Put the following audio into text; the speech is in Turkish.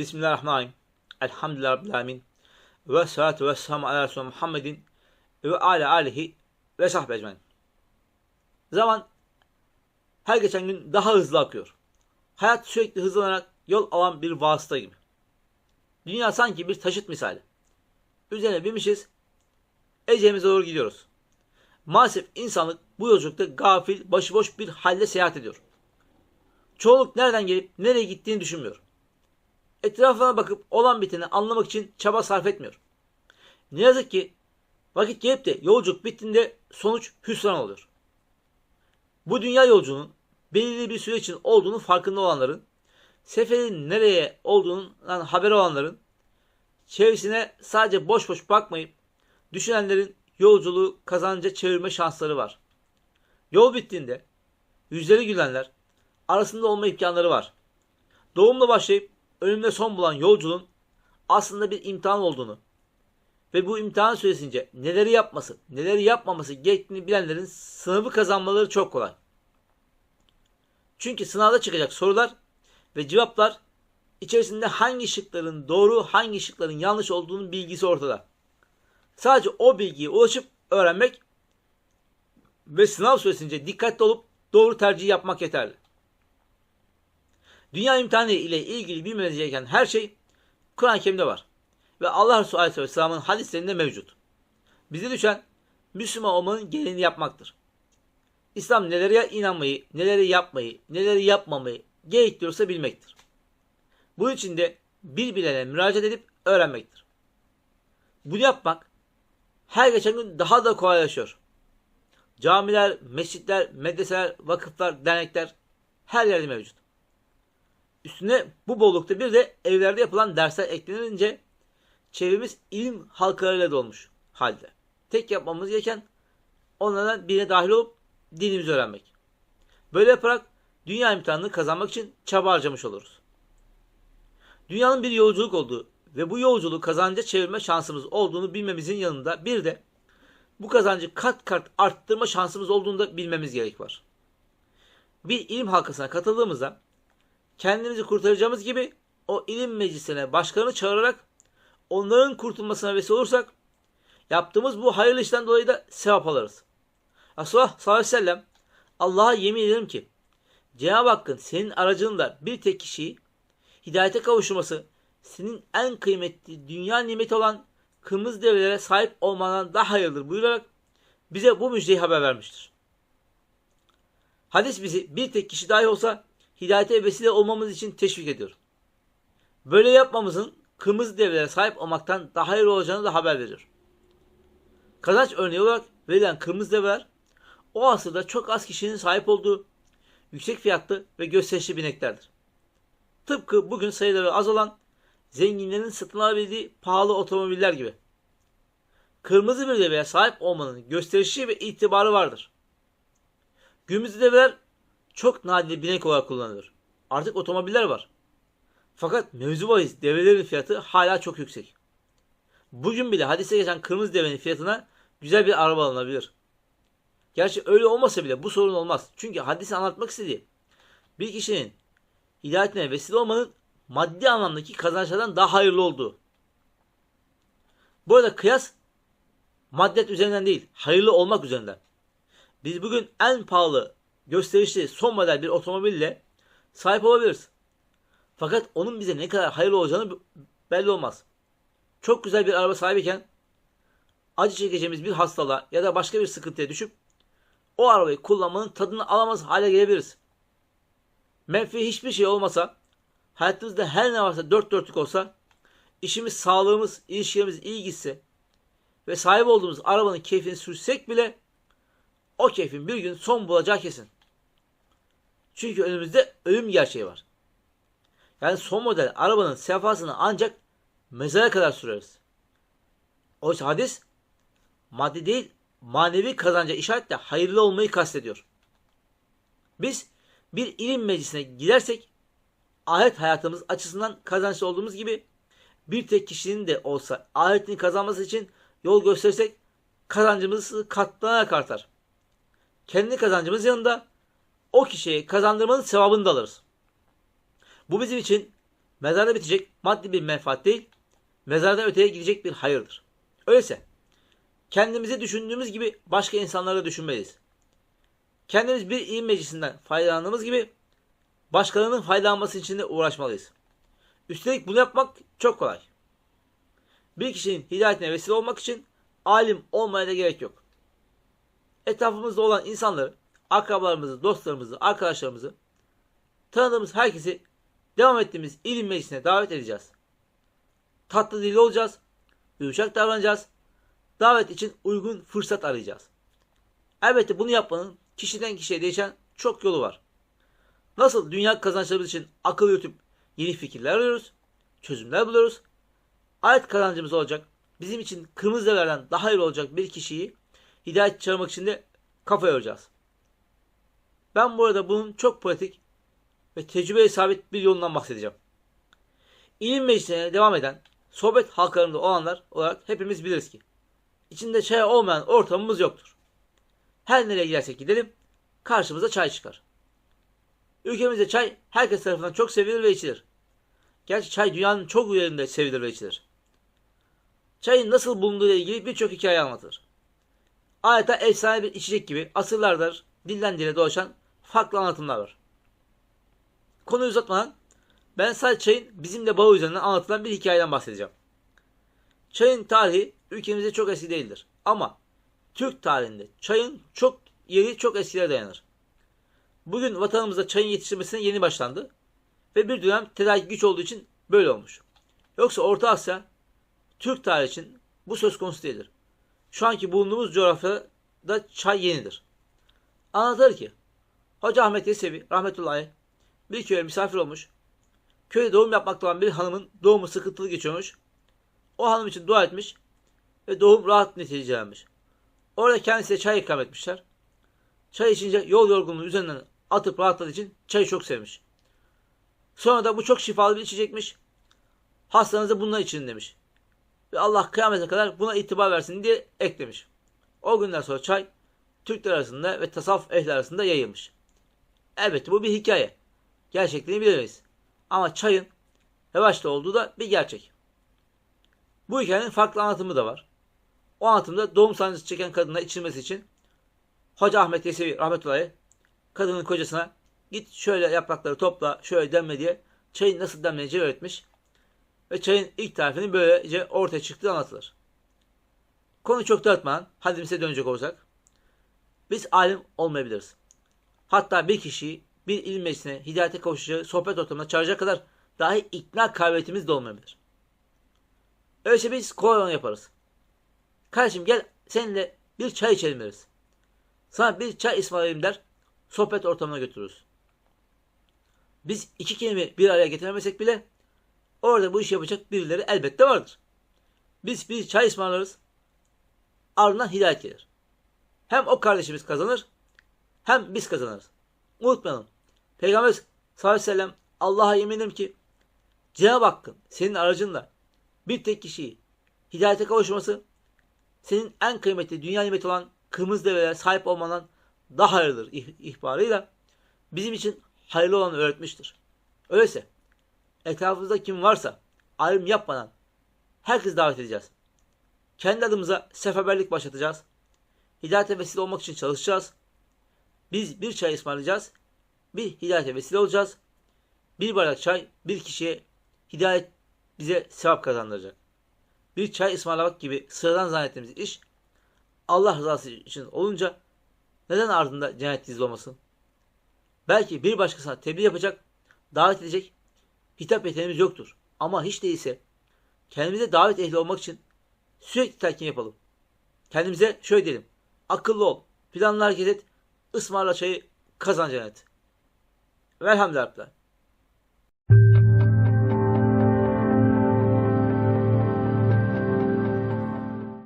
Bismillahirrahmanirrahim. Elhamdülillahi Rabbil Alemin. Ve salatu ve selamu ala Resulü Muhammedin ve ala alihi ve sahbe ecmain. Zaman her geçen gün daha hızlı akıyor. Hayat sürekli hızlanarak yol alan bir vasıta gibi. Dünya sanki bir taşıt misali. Üzerine binmişiz, ecemize doğru gidiyoruz. Maalesef insanlık bu yolculukta gafil, başıboş bir halde seyahat ediyor. Çoğunluk nereden gelip nereye gittiğini düşünmüyor. Etrafına bakıp olan biteni anlamak için çaba sarf etmiyor. Ne yazık ki vakit gelip de yolculuk bittiğinde sonuç hüsran oluyor. Bu dünya yolculuğunun belirli bir süre için olduğunu farkında olanların, seferin nereye olduğundan haberi olanların, çevresine sadece boş boş bakmayıp düşünenlerin yolculuğu kazanca çevirme şansları var. Yol bittiğinde yüzleri gülenler arasında olma imkanları var. Doğumla başlayıp ölümle son bulan yolculuğun aslında bir imtihan olduğunu ve bu imtihan süresince neleri yapması, neleri yapmaması gerektiğini bilenlerin sınavı kazanmaları çok kolay. Çünkü sınavda çıkacak sorular ve cevaplar içerisinde hangi şıkların doğru, hangi şıkların yanlış olduğunun bilgisi ortada. Sadece o bilgiye ulaşıp öğrenmek ve sınav süresince dikkatli olup doğru tercih yapmak yeterli. Dünya imtihanı ile ilgili bilmeniz gereken her şey Kur'an-ı Kerim'de var. Ve Allah Resulü Aleyhisselam'ın hadislerinde mevcut. Bize düşen Müslüman olmanın gereğini yapmaktır. İslam nelere inanmayı, neleri yapmayı, neleri yapmamayı gerektiriyorsa bilmektir. Bunun için de birbirlerine müracaat edip öğrenmektir. Bunu yapmak her geçen gün daha da kolaylaşıyor. Camiler, mescitler, medreseler, vakıflar, dernekler her yerde mevcut. Üstüne bu bollukta bir de evlerde yapılan dersler eklenince çevremiz ilim halkalarıyla dolmuş halde. Tek yapmamız gereken onlardan birine dahil olup dinimizi öğrenmek. Böyle yaparak dünya imtihanını kazanmak için çaba harcamış oluruz. Dünyanın bir yolculuk olduğu ve bu yolculuğu kazanca çevirme şansımız olduğunu bilmemizin yanında bir de bu kazancı kat kat arttırma şansımız olduğunu da bilmemiz gerek var. Bir ilim halkasına katıldığımızda kendimizi kurtaracağımız gibi o ilim meclisine başkanı çağırarak onların kurtulmasına vesile olursak yaptığımız bu hayırlı işten dolayı da sevap alırız. Resulullah sallallahu aleyhi ve sellem Allah'a yemin ederim ki Cenab-ı Hakk'ın senin aracılığında bir tek kişiyi hidayete kavuşturması senin en kıymetli dünya nimeti olan kırmızı develere sahip olmandan daha hayırlıdır buyurarak bize bu müjdeyi haber vermiştir. Hadis bizi bir tek kişi dahi olsa hidayete vesile olmamız için teşvik ediyor. Böyle yapmamızın kırmızı develere sahip olmaktan daha hayırlı olacağını da haber veriyor. Kazanç örneği olarak verilen kırmızı develer o asırda çok az kişinin sahip olduğu yüksek fiyatlı ve gösterişli bineklerdir. Tıpkı bugün sayıları az olan zenginlerin satın alabildiği pahalı otomobiller gibi. Kırmızı bir deveye sahip olmanın gösterişi ve itibarı vardır. Günümüzde develer çok nadir binek olarak kullanılır. Artık otomobiller var. Fakat mevzu bahis develerin fiyatı hala çok yüksek. Bugün bile hadise geçen kırmızı devenin fiyatına güzel bir araba alınabilir. Gerçi öyle olmasa bile bu sorun olmaz. Çünkü hadisi anlatmak istediği bir kişinin hidayetine vesile olmanın maddi anlamdaki kazançlardan daha hayırlı olduğu. Bu arada kıyas maddet üzerinden değil, hayırlı olmak üzerinden. Biz bugün en pahalı, gösterişli, son model bir otomobille sahip olabiliriz. Fakat onun bize ne kadar hayırlı olacağını belli olmaz. Çok güzel bir araba sahibiyken acı çekeceğimiz bir hastalığa ya da başka bir sıkıntıya düşüp o arabayı kullanmanın tadını alamaz hale gelebiliriz. Menfi hiçbir şey olmasa, hayatımızda her ne varsa dört dörtlük olsa, işimiz, sağlığımız, ilişkilerimiz iyi gitse ve sahip olduğumuz arabanın keyfini sürsek bile o keyfin bir gün son bulacağı kesin. Çünkü önümüzde ölüm gerçeği var. Yani son model arabanın sefasını ancak mezara kadar süreriz. Oysa hadis maddi değil manevi kazanca işaretle hayırlı olmayı kastediyor. Biz bir ilim meclisine gidersek ahiret hayatımız açısından kazançlı olduğumuz gibi bir tek kişinin de olsa ahiretini kazanması için yol gösterirsek kazancımız katlanarak artar. Kendi kazancımız yanında o kişiye kazandırmanın sevabını da alırız. Bu bizim için mezarda bitecek maddi bir menfaat değil, mezardan öteye gidecek bir hayırdır. Öyleyse kendimizi düşündüğümüz gibi başka insanları düşünmeliyiz. Kendimiz bir ilim meclisinden faydalandığımız gibi başkalarının faydalanması için de uğraşmalıyız. Üstelik bunu yapmak çok kolay. Bir kişinin hidayetine vesile olmak için alim olmaya da gerek yok. Etrafımızda olan insanları, akrabalarımızı, dostlarımızı, arkadaşlarımızı, tanıdığımız herkesi devam ettiğimiz ilim meclisine davet edeceğiz. Tatlı dilli olacağız, yumuşak davranacağız, davet için uygun fırsat arayacağız. Elbette bunu yapmanın kişiden kişiye değişen çok yolu var. Nasıl dünya kazançlarımız için akıl yürütüp yeni fikirler arıyoruz, çözümler buluyoruz. Ayet kazancımız olacak, bizim için kırmızı devlerden daha hayırlı olacak bir kişiyi hidayet çağırmak için de kafa yoracağız. Ben bu arada bunun çok pratik ve tecrübeye sabit bir yolundan bahsedeceğim. İlim meclisine devam eden sohbet halkalarında olanlar olarak hepimiz biliriz ki içinde çay olmayan ortamımız yoktur. Her nereye gidersek gidelim karşımıza çay çıkar. Ülkemizde çay herkes tarafından çok sevilir ve içilir. Gerçi çay dünyanın çok yerinde sevilir ve içilir. Çayın nasıl bulunduğu ile ilgili birçok hikaye anlatılır. Adeta efsane bir içecek gibi asırlardır dilden dile dolaşan farklı anlatımlar var. Konuyu uzatmadan ben sadece çayın bizimle bağı üzerinden anlatılan bir hikayeden bahsedeceğim. Çayın tarihi ülkemizde çok eski değildir. Ama Türk tarihinde çayın çok yeri çok eskilere dayanır. Bugün vatanımızda çayın yetiştirmesine yeni başlandı ve bir dönem tedarik güç olduğu için böyle olmuş. Yoksa Orta Asya Türk tarihi için bu söz konusu değildir. Şu anki bulunduğumuz coğrafyada çay yenidir. Anlatır ki Hoca Ahmet Yesevi rahmetullahi bir köye misafir olmuş. Köyde doğum yapmakta olan bir hanımın doğumu sıkıntılı geçiyormuş. O hanım için dua etmiş ve doğum rahat neticelenmiş. Orada kendisine çay ikram etmişler. Çay içince yol yorgunluğu üzerinden atıp rahatladığı için çayı çok sevmiş. Sonra da bu çok şifalı bir içecekmiş. Hastanızda bununla için demiş. Ve Allah kıyamete kadar buna itibar versin diye eklemiş. O günden sonra çay Türkler arasında ve tasavvuf ehli arasında yayılmış. Elbette bu bir hikaye. Gerçekliğini bilemeyiz. Ama çayın revaçta olduğu da bir gerçek. Bu hikayenin farklı anlatımı da var. O anlatımda doğum sancısı çeken kadına içilmesi için Hoca Ahmet Yesevi rahmetullahi kadının kocasına git şöyle yaprakları topla şöyle demle diye çayın nasıl demleneceği öğretmiş. Ve çayın ilk tarifinin böylece ortaya çıktığı anlatılır. Konu çok dağıtmadan hadimize dönecek olacak. Biz alim olmayabiliriz. Hatta bir kişiyi bir ilim meclisine hidayete kavuşacağı sohbet ortamına çağıracak kadar dahi ikna kabiliyetimiz de olmayabilir. Öyleyse biz olanı yaparız. Kardeşim gel seninle bir çay içelim deriz. Sana bir çay ısmarlayayım der, sohbet ortamına götürürüz. Biz iki kelime bir araya getiremesek bile orada bu işi yapacak birileri elbette vardır. Biz bir çay ısmarlarız, ardından hidayet gelir. Hem o kardeşimiz kazanır, hem biz kazanırız. Unutmayalım. Peygamber sallallahu aleyhi ve sellem Allah'a yeminim ki Cenab-ı Hakk'ın senin aracınla bir tek kişiyi hidayete kavuşması senin en kıymetli dünya nimeti olan kırmızı develere sahip olmandan daha hayırlıdır ihbarıyla bizim için hayırlı olanı öğretmiştir. Öyleyse etrafımızda kim varsa ayrım yapmadan herkes davet edeceğiz. Kendi adımıza seferberlik başlatacağız. Hidayete vesile olmak için çalışacağız. Biz bir çay ısmarlayacağız. Bir hidayete vesile olacağız. Bir bardak çay bir kişiye hidayet bize sevap kazandıracak. Bir çay ısmarlamak gibi sıradan zannettiğimiz iş Allah rızası için olunca neden ardında cennet gizli olmasın? Belki bir başkasına tebliğ yapacak, davet edecek hitap yeteneğimiz yoktur. Ama hiç değilse kendimize davet ehli olmak için sürekli telkin yapalım. Kendimize şöyle diyelim. Akıllı ol. Planlı hareket et. Ismarla çayı kazan cennet. Velhamdülillah.